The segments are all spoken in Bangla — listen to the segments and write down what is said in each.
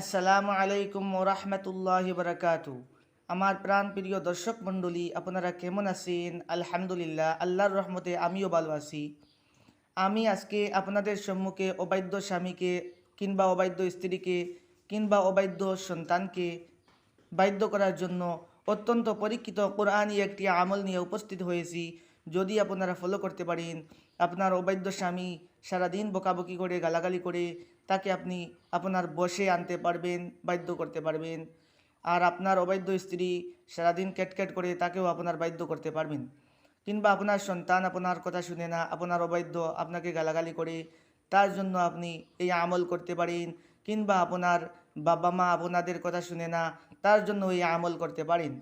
আসসালামু আলাইকুম ওরহমতুল্লাহ বারাকাতু। আমার প্রাণ প্রিয় দর্শক মণ্ডলী, আপনারা কেমন আছেন? আলহামদুলিল্লাহ, আল্লাহর রহমতে আমিও ভালো আছি। আমি আজকে আপনাদের সম্মুখে অবাধ্য স্বামীকে কিংবা অবাধ্য স্ত্রীকে কিংবা অবাধ্য সন্তানকে বাধ্য করার জন্য অত্যন্ত পরীক্ষিত কোরআনই একটি আমল নিয়ে উপস্থিত হয়েছি। যদি আপনারা ফলো করতে পারেন, আপনার অবাধ্য স্বামী সারাদিন বকাবকি করে, গালাগালি করে তাকে আপনি আপনার বসে আনতে পারবেন, বাধ্য করতে পারবেন। আর আপনার অবাধ্য স্ত্রী সারাদিন ক্যাটক্যাট করে তাকেও আপনার বাধ্য করতে পারবেন। কিংবা আপনার সন্তান আপনার কথা শুনে না, আপনার অবাধ্য আপনাকে গালাগালি করে, তার জন্য আপনি এই আমল করতে পারেন। কিংবা আপনার বাবা মা আপনাদের কথা শুনে না, তার জন্য এই আমল করতে পারেন।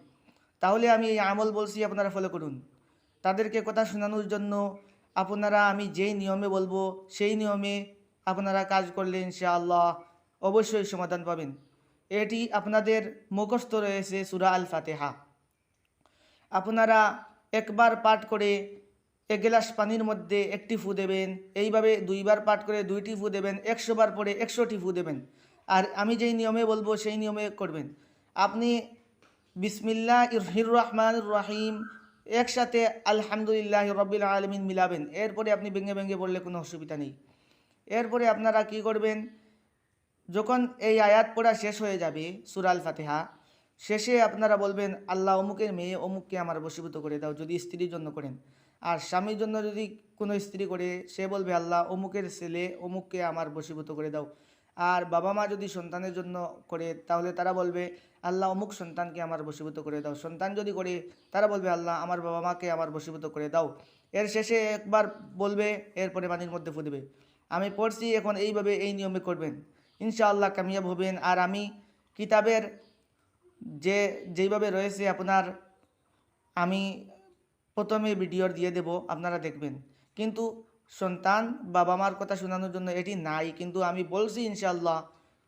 তাহলে আমি এই আমল বলছি আপনারা ফলো করুন। তাদেরকে কথা শোনানোর জন্য আপনারা, আমি যেই নিয়মে বলব, সেই নিয়মে আপনারা কাজ করলে ইনশাআল্লাহ অবশ্যই সমাধান পাবেন। এটি আপনাদের মুখস্থ রয়েছে সুরা আল ফাতেহা আপনারা একবার পাঠ করে এক গ্লাস পানির মধ্যে একটি ফু দেবেন, এইভাবে দুইবার পাঠ করে দুইটি ফু দেবেন, একশো বার পরে একশোটি ফু দেবেন। আর আমি যেই নিয়মে বলব, সেই নিয়মে করবেন। আপনি বিসমিল্লা ইরহির রহমান রাহিম একসাথে আলহামদুলিল্লাহ রবিল আলমিন মিলাবেন। এরপরে আপনি ভেঙে ভেঙে পড়লে কোনো অসুবিধা নেই। এরপরে আপনারা কি করবেন? যখন এই আয়াত পড়া শেষ হয়ে যাবে সুরাল ফাতেহা শেষে আপনারা বলবেন, আল্লাহ অমুকের মেয়ে অমুককে আমার বশীভূত করে দাও যদি স্ত্রীর জন্য করেন। আর স্বামীর জন্য যদি কোনো স্ত্রী করে, সে বলবে, আল্লাহ অমুকের ছেলে অমুককে আমার বশীভূত করে দাও। আর বাবা মা যদি সন্তানের জন্য করে, তাহলে তারা বলবে আল্লাহ অমুক সন্তানকে আমার বশীভূত করে দাও। সন্তান যদি করে তারা বলবে, আল্লাহ, আমার বাবা মাকে আমার বশীভূত করে দাও। এর শেষে একবার বলবে, এরপরে পানির মধ্যে ফুটবে আমি পড়ছি এখন এইভাবে এই নিয়মে করবেন। ইনশাআল্লাহ কামিয়াব হবেন। আর আমি কিতাবের যে, যেইভাবে রয়েছে আপনার, আমি প্রথমে ভিডিওর দিয়ে দেব, আপনারা দেখবেন। কিন্তু সন্তান বাবা মার কথা শোনানোর জন্য এটি নাই। কিন্তু আমি বলছি, ইনশাআল্লাহ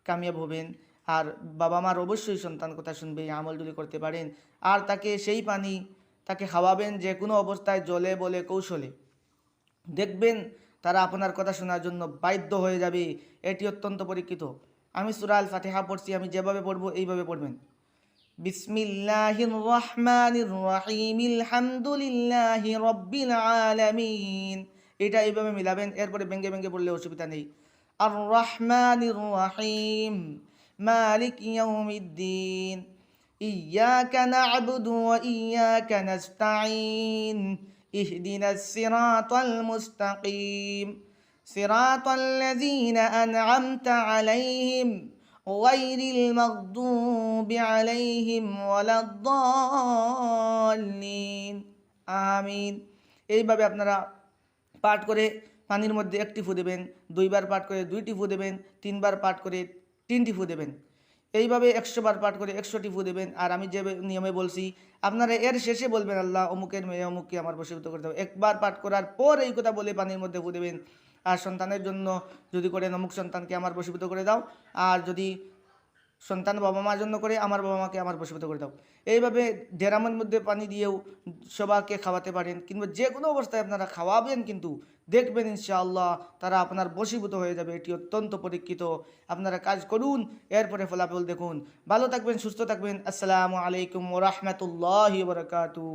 কামিয়াব হবেন। আর বাবা মার অবশ্যই সন্তান কথা শুনবে, এই আমল যদি করতে পারেন। আর তাকে সেই পানি, তাকে খাওয়াবেন যে কোনো অবস্থায় জলে বলে কৌশলে। দেখবেন তারা আপনার কথা শোনার জন্য বাধ্য হয়ে যাবে। এটি অত্যন্ত পরীক্ষিত। আমি সুরাল ফাতেহা পড়ছি, আমি যেভাবে পড়ব এইভাবে পড়বেন। আলামিন। এটা এইভাবে মিলাবেন, এরপরে ব্যঙ্গে ব্যঙ্গে পড়লে অসুবিধা নেই। আর রহমানির রহিম মালিক ইয়াউমিদ্দিন إياك نعبد وإياك نستعين اهدنا الصراط المستقيم صراط الذين أنعمت عليهم غير المغضوب عليهم ولا الضالين আমিন এইভাবে আপনারা পাঠ করে পানির মধ্যে একটি ফু দেবেন দুইবার পাঠ করে দুইটি ফু দেবেন তিনবার পাঠ করে তিনটি ফু দেবেন। এইভাবে একশো বার পাঠ করে একশোটি ফু দেবেন। আর আমি যে নিয়মে বলছি, আপনারা এর শেষে বলবেন, আল্লাহ, অমুকের মেয়ে অমুককে আমার বসীভূত করতে হবে একবার পাঠ করার পর এই কথা বলে পানির মধ্যে ফু দেবেন। আর সন্তানের জন্য যদি করেন, অমুক সন্তানকে আমার বসীভূত করে দাও। আর যদি সন্তান বাবা মার জন্য করে আমার বাবা মাকে আমার বসীভূত করে দাও। এইভাবে ডেরামের মধ্যে পানি দিয়েও সবাইকে খাওয়াতে পারেন কিংবা যে কোনো অবস্থায় আপনারা খাওয়াবেন কিন্তু দেখবেন ইনশাআল্লাহ তারা আপনার বশীভূত হয়ে যাবে। এটি অত্যন্ত পরীক্ষিত। আপনারা কাজ করুন, এরপরে ফলাফল দেখুন। ভালো থাকবেন, সুস্থ থাকবেন। আসসালামু আলাইকুম ওরহমতুল্লাহ বরকাতু